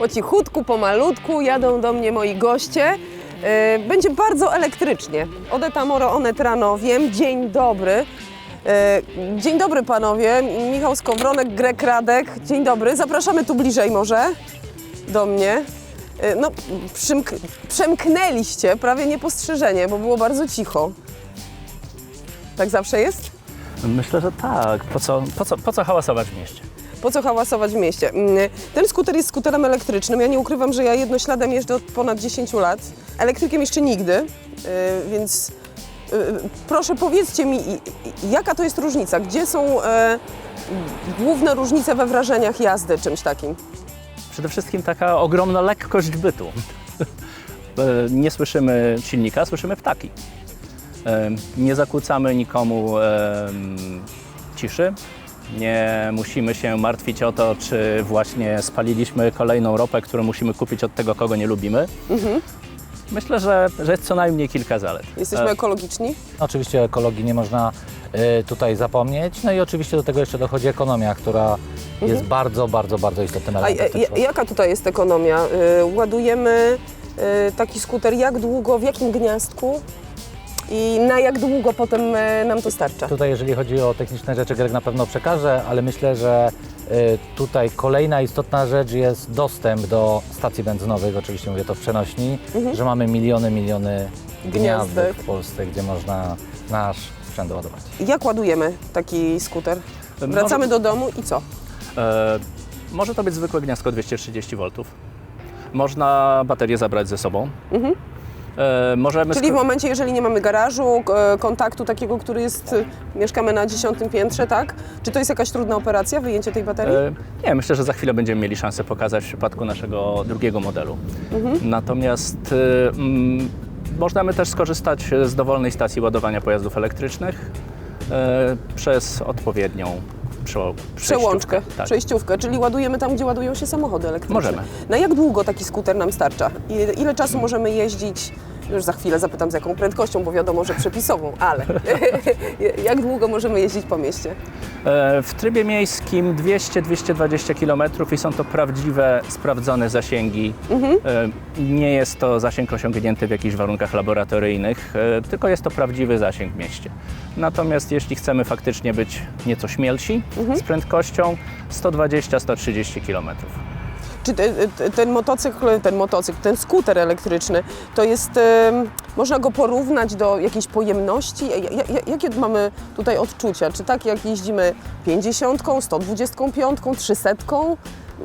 Po cichutku, pomalutku jadą do mnie moi goście. E, Będzie bardzo elektrycznie. Odeta Moro, Onet rano, wiem. Dzień dobry. E, Dzień dobry panowie. Michał Skowronek, Grek Radek. Dzień dobry. Zapraszamy tu bliżej może do mnie. E, No, przymk- przemknęliście, prawie niepostrzeżenie, bo było bardzo cicho. Tak zawsze jest? Myślę, że tak. Po co, po co, po co hałasować w mieście? Po co hałasować w mieście? Mm, Ten skuter jest skuterem elektrycznym. Ja nie ukrywam, że ja jednośladem jeżdżę od ponad 10 lat. Elektrykiem jeszcze nigdy, yy, więc yy, proszę powiedzcie mi, jaka to jest różnica? Gdzie są e, główne różnice we wrażeniach jazdy czymś takim? Przede wszystkim taka ogromna lekkość bytu. E, Nie słyszymy silnika, słyszymy ptaki. E, Nie zakłócamy nikomu ciszy. Nie musimy się martwić o to, czy właśnie spaliliśmy kolejną ropę, którą musimy kupić od tego, kogo nie lubimy. Myślę, że, że jest co najmniej kilka zalet. Jesteśmy E, ekologiczni? Oczywiście o ekologii nie można y, tutaj zapomnieć. No i oczywiście do tego jeszcze dochodzi ekonomia, która jest bardzo, bardzo, bardzo istotnym Mhm. A elementem. jaka tutaj jest ekonomia? Y, Ładujemy y, taki skuter jak długo, w jakim gniazdku i na jak długo potem e, nam to starcza? Tutaj jeżeli chodzi o techniczne rzeczy, Greg na pewno przekaże, ale myślę, że y, tutaj kolejna istotna rzecz jest dostęp do stacji benzynowych, oczywiście mówię to w przenośni, że mamy miliony, miliony Gniazdek. gniazdek w Polsce, gdzie można nasz sprzęt ładować. Jak ładujemy taki skuter? Wracamy do domu i co? E, może to być zwykłe gniazdko 230 V. Można baterię zabrać ze sobą. E, możemy Mhm. Czyli w momencie, jeżeli nie mamy garażu, k- kontaktu takiego, który jest, y, mieszkamy na dziesiątym piętrze, tak? Czy to jest jakaś trudna operacja, wyjęcie tej baterii? E, Nie, myślę, że za chwilę będziemy mieli szansę pokazać w przypadku naszego drugiego modelu. Natomiast e, mm, możemy też skorzystać z dowolnej stacji ładowania pojazdów elektrycznych e, przez odpowiednią przeło- Przełączkę, przejściówkę. Tak. przejściówkę, czyli ładujemy tam, gdzie ładują się samochody elektryczne. Możemy. Na jak długo taki skuter nam starcza? Ile czasu możemy jeździć? Już za chwilę zapytam z jaką prędkością, bo wiadomo, że przepisową, ale jak długo możemy jeździć po mieście? E, W trybie miejskim 200-220 km i są to prawdziwe, sprawdzone zasięgi. E, Nie jest to zasięg osiągnięty w jakichś warunkach laboratoryjnych, e, tylko jest to prawdziwy zasięg w mieście. Natomiast jeśli chcemy faktycznie być nieco śmielsi z prędkością 120-130 km. Czy te, ten motocykl, ten motocykl, ten skuter elektryczny, to jest, można go porównać do jakiejś pojemności? Ja- ja- ja- Jakie mamy tutaj odczucia? Czy tak jak jeździmy 50, 125, 300?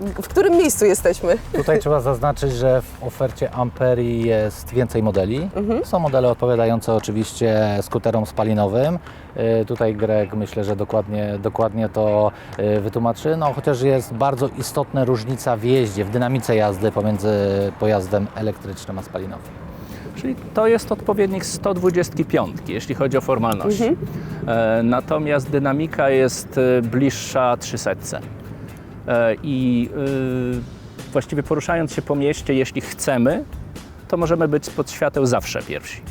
W którym miejscu jesteśmy? Tutaj trzeba zaznaczyć, że w ofercie Amperi jest więcej modeli. Mhm. Są modele odpowiadające oczywiście skuterom spalinowym. Y, Tutaj Greg myślę, że dokładnie, dokładnie to y, wytłumaczy. No, chociaż jest bardzo istotna różnica w jeździe, w dynamice jazdy pomiędzy pojazdem elektrycznym a spalinowym. Czyli to jest odpowiednik 125, jeśli chodzi o formalności. E, natomiast dynamika jest e, bliższa 300. E, I e, właściwie poruszając się po mieście, jeśli chcemy, to możemy być spod świateł zawsze pierwsi.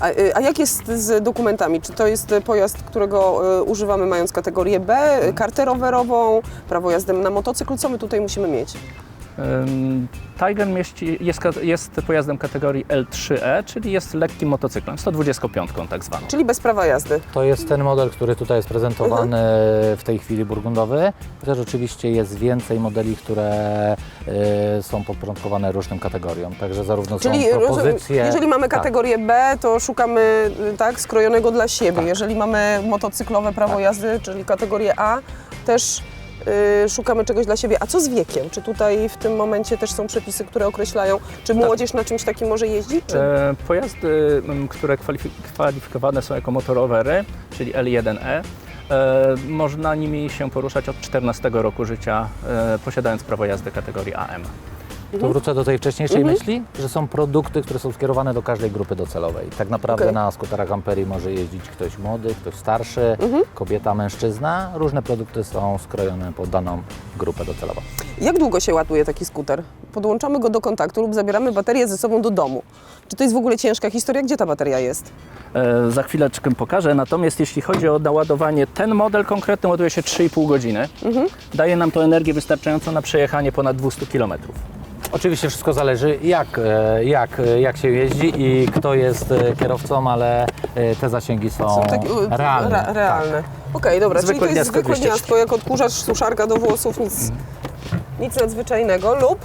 A, y, a jak jest z dokumentami? Czy to jest y, pojazd, którego y, używamy mając kategorię B, y, kartę rowerową, prawo jazdy na motocykl? Co my tutaj musimy mieć? Tiger mieści, jest, jest pojazdem kategorii L3E, czyli jest lekkim motocyklem, 125 tak zwaną. Czyli bez prawa jazdy. To jest ten model, który tutaj jest prezentowany w tej chwili burgundowy. Chociaż oczywiście jest więcej modeli, które y, są podporządkowane różnym kategoriom. Także zarówno Czyli są propozycje... jeżeli mamy Tak. kategorię B, to szukamy y, tak, skrojonego dla siebie. Tak. Jeżeli mamy motocyklowe prawo jazdy, czyli kategorię A, też szukamy czegoś dla siebie. A co z wiekiem? Czy tutaj w tym momencie też są przepisy, które określają, czy młodzież na czymś takim może jeździć? Czy... E, Pojazdy, które kwalifik- kwalifikowane są jako motorowery, czyli L1E, e, można nimi się poruszać od 14 roku życia, e, posiadając prawo jazdy kategorii AM. To wrócę do tej wcześniejszej myśli, że są produkty, które są skierowane do każdej grupy docelowej. Tak naprawdę Okej. na skuterach Amperi może jeździć ktoś młody, ktoś starszy, kobieta, mężczyzna. Różne produkty są skrojone pod daną grupę docelową. Jak długo się ładuje taki skuter? Podłączamy go do kontaktu lub zabieramy baterię ze sobą do domu. Czy to jest w ogóle ciężka historia? Gdzie ta bateria jest? E, Za chwileczkę pokażę. Natomiast jeśli chodzi o naładowanie, ten model konkretny ładuje się 3,5 godziny. Daje nam to energię wystarczającą na przejechanie ponad 200 km. Oczywiście wszystko zależy jak, e, jak, e, jak się jeździ i kto jest e, kierowcą, ale te zasięgi są, Są takie, realne. Ra, realne. Okej, dobra, Zwykłe czyli to jest zwykłe 200. gniazdko, jak odkurzacz, suszarka do włosów, nic, nic nadzwyczajnego lub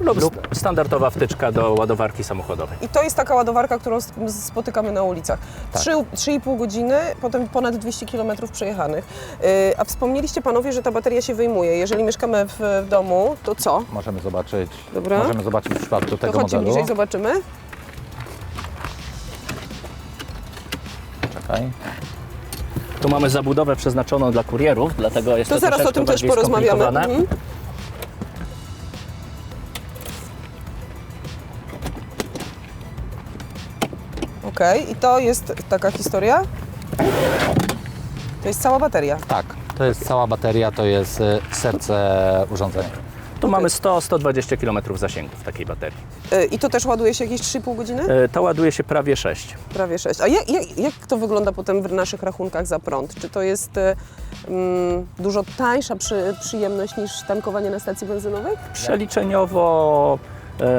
Lub, lub standardowa wtyczka do ładowarki samochodowej. i to jest taka ładowarka, którą sp- spotykamy na ulicach. Tak. Trzy 3,5 godziny, potem ponad 200 km przejechanych. Yy, a wspomnieliście panowie, że ta bateria się wyjmuje. Jeżeli mieszkamy w, w domu, to co? Możemy zobaczyć, Dobra. możemy zobaczyć w przypadku To tego chodźcie modelu. bliżej, zobaczymy. Czekaj. Tu mamy zabudowę przeznaczoną dla kurierów, dlatego jest To to, zaraz o tym też porozmawiamy. Mhm. Okej, i to jest taka historia. To jest cała bateria. Tak, to jest cała bateria, to jest e, serce urządzenia. Tu mamy 100-120 km zasięgu w takiej baterii. Yy, I to też ładuje się jakieś 3,5 godziny? E, To ładuje się prawie 6. Prawie 6. A jak, jak, jak to wygląda potem w naszych rachunkach za prąd? Czy to jest y, mm, dużo tańsza przy, przyjemność niż tankowanie na stacji benzynowej? Przeliczeniowo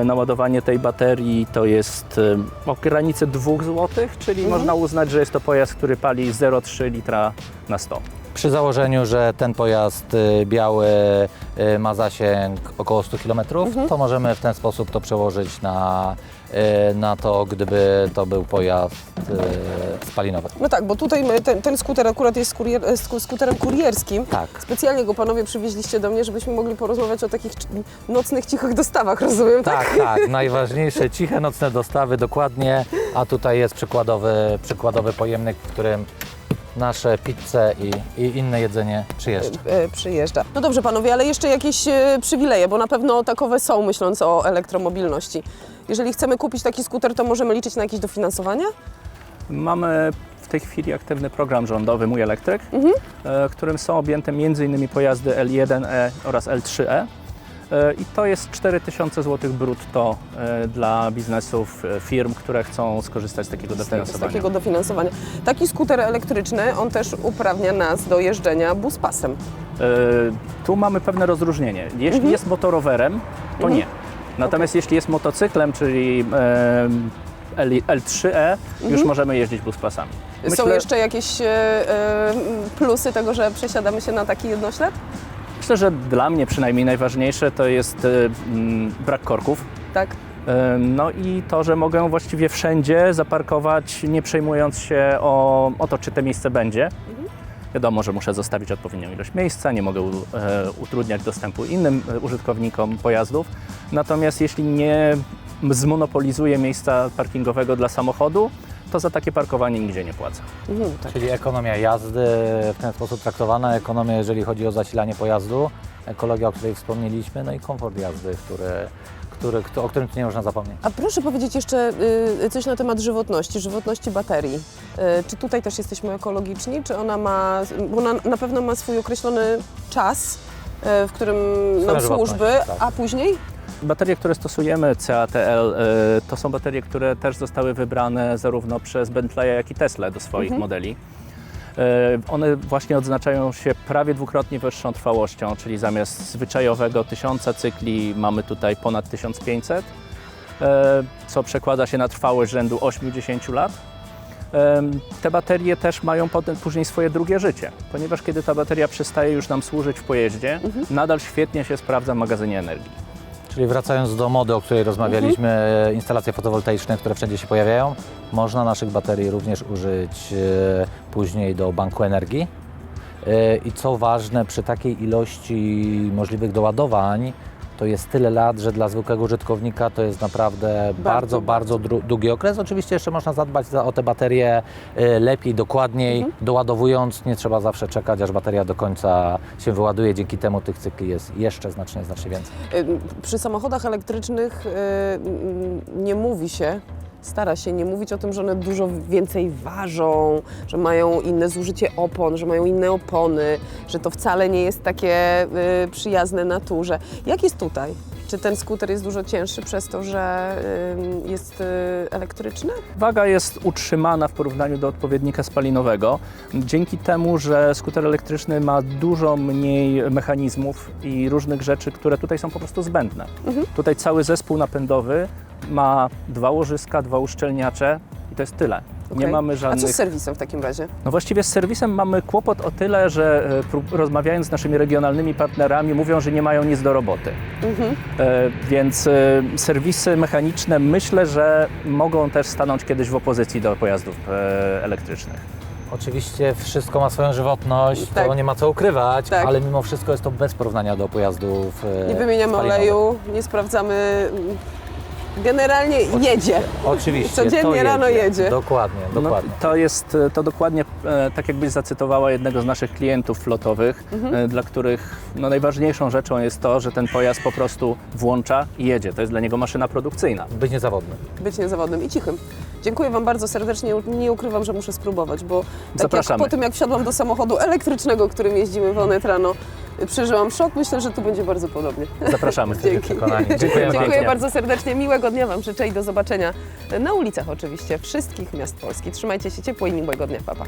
naładowanie tej baterii to jest e, o granicy 2 zł, czyli Mhm. można uznać, że jest to pojazd, który pali 0,3 litra na 100. Przy założeniu, że ten pojazd y, biały ma zasięg około 100 km, Mhm. to możemy w ten sposób to przełożyć na, na to, gdyby to był pojazd y, spalinowy. No tak, bo tutaj ten, ten skuter akurat jest kurier, e, sku- skuterem kurierskim. Tak. Specjalnie go panowie przywieźliście do mnie, żebyśmy mogli porozmawiać o takich nocnych, cichych dostawach, rozumiem, tak? Tak, tak, najważniejsze, ciche nocne dostawy, dokładnie, a tutaj jest przykładowy, przykładowy pojemnik, w którym nasze pizze i, i inne jedzenie przyjeżdża. E, przyjeżdża. No dobrze panowie, ale jeszcze jakieś e, przywileje, bo na pewno takowe są, myśląc o elektromobilności. Jeżeli chcemy kupić taki skuter, to możemy liczyć na jakieś dofinansowanie? Mamy w tej chwili aktywny program rządowy Mój Elektryk, Mhm. e, którym są objęte m.in. pojazdy L1E oraz L3E. E, I to jest 4000 zł brutto e, dla biznesów, firm, które chcą skorzystać z takiego Z dofinansowania. takiego dofinansowania. Taki skuter elektryczny, on też uprawnia nas do jeżdżenia buspasem. Tu mamy pewne rozróżnienie. Jeśli Mhm. jest motorowerem, to nie. Natomiast jeśli jest motocyklem, czyli e, L- L3E, już możemy jeździć buspasami. Mhm. Są jeszcze jakieś e, e, plusy tego, że przesiadamy się na taki jednoślep? Myślę, że dla mnie przynajmniej najważniejsze to jest e, mm, brak korków. Tak. E, No i to, że mogę właściwie wszędzie zaparkować, nie przejmując się o, o to, czy to miejsce będzie. Wiadomo, że muszę zostawić odpowiednią ilość miejsca, nie mogę e, utrudniać dostępu innym e, użytkownikom pojazdów. Natomiast jeśli nie zmonopolizuję miejsca parkingowego dla samochodu, to za takie parkowanie nigdzie nie płacę. Mhm, tak. Czyli ekonomia jazdy w ten sposób traktowana, ekonomia jeżeli chodzi o zasilanie pojazdu, ekologia, o której wspomnieliśmy, no i komfort jazdy, który, który, kto- o którym tu nie można zapomnieć. A proszę powiedzieć jeszcze y, coś na temat żywotności, żywotności baterii. Y, czy tutaj też jesteśmy ekologiczni, czy ona ma, bo ona na pewno ma swój określony czas, y, w którym nam służby, tak. a później? Baterie, które stosujemy, CATL, to są baterie, które też zostały wybrane zarówno przez Bentleya, jak i Tesla do swoich modeli. E, One właśnie odznaczają się prawie dwukrotnie wyższą trwałością, czyli zamiast zwyczajowego 1000 cykli mamy tutaj ponad 1500, e, co przekłada się na trwałość rzędu 8-10 lat. Te baterie też mają potem później swoje drugie życie, ponieważ kiedy ta bateria przestaje już nam służyć w pojeździe, nadal świetnie się sprawdza w magazynie energii. Czyli wracając do mody, o której rozmawialiśmy, e, instalacje fotowoltaiczne, które wszędzie się pojawiają, można naszych baterii również użyć e, później do banku energii. E, I co ważne, przy takiej ilości możliwych doładowań, to jest tyle lat, że dla zwykłego użytkownika to jest naprawdę bardzo, bardzo, dru- długi okres. Oczywiście jeszcze można zadbać za, o te baterie y, lepiej, dokładniej, Mhm. doładowując. Nie trzeba zawsze czekać, aż bateria do końca się wyładuje. Dzięki temu tych cykli jest jeszcze znacznie, znacznie więcej. Przy samochodach elektrycznych y, nie mówi się, stara się nie mówić o tym, że one dużo więcej ważą, że mają inne zużycie opon, że mają inne opony, że to wcale nie jest takie y, przyjazne naturze. Jak jest tutaj? Czy ten skuter jest dużo cięższy przez to, że y, jest y, elektryczny? Waga jest utrzymana w porównaniu do odpowiednika spalinowego, dzięki temu, że skuter elektryczny ma dużo mniej mechanizmów i różnych rzeczy, które tutaj są po prostu zbędne. Tutaj cały zespół napędowy ma dwa łożyska, dwa uszczelniacze i to jest tyle. Nie Okej. mamy A co żadnych... z serwisem w takim razie? No właściwie z serwisem mamy kłopot o tyle, że e, rozmawiając z naszymi regionalnymi partnerami mówią, że nie mają nic do roboty. Mhm. E, Więc e, serwisy mechaniczne myślę, że mogą też stanąć kiedyś w opozycji do pojazdów e, elektrycznych. Oczywiście wszystko ma swoją żywotność, to Tak. nie ma co ukrywać, Tak. ale mimo wszystko jest to bez porównania do pojazdów e, Nie wymieniamy spalinowych. oleju, nie sprawdzamy. Generalnie jedzie. Oczywiście. Codziennie to rano jedzie. Dokładnie, dokładnie. No, to jest e, to dokładnie e, tak, jakbyś zacytowała jednego z naszych klientów flotowych, Mhm. e, dla których no, najważniejszą rzeczą jest to, że ten pojazd po prostu włącza i jedzie. To jest dla niego maszyna produkcyjna. Być niezawodny. Być niezawodnym i cichym. Dziękuję Wam bardzo serdecznie. Nie ukrywam, że muszę spróbować, bo tak po tym, jak wsiadłam do samochodu elektrycznego, którym jeździmy w Onet rano, przeżyłam szok. Myślę, że tu będzie bardzo podobnie. Zapraszamy. Dzięki. Dziękuję pięknie. bardzo serdecznie. Miłego dnia Wam życzę i do zobaczenia na ulicach oczywiście wszystkich miast Polski. Trzymajcie się ciepło i miłego dnia. Pa, pa.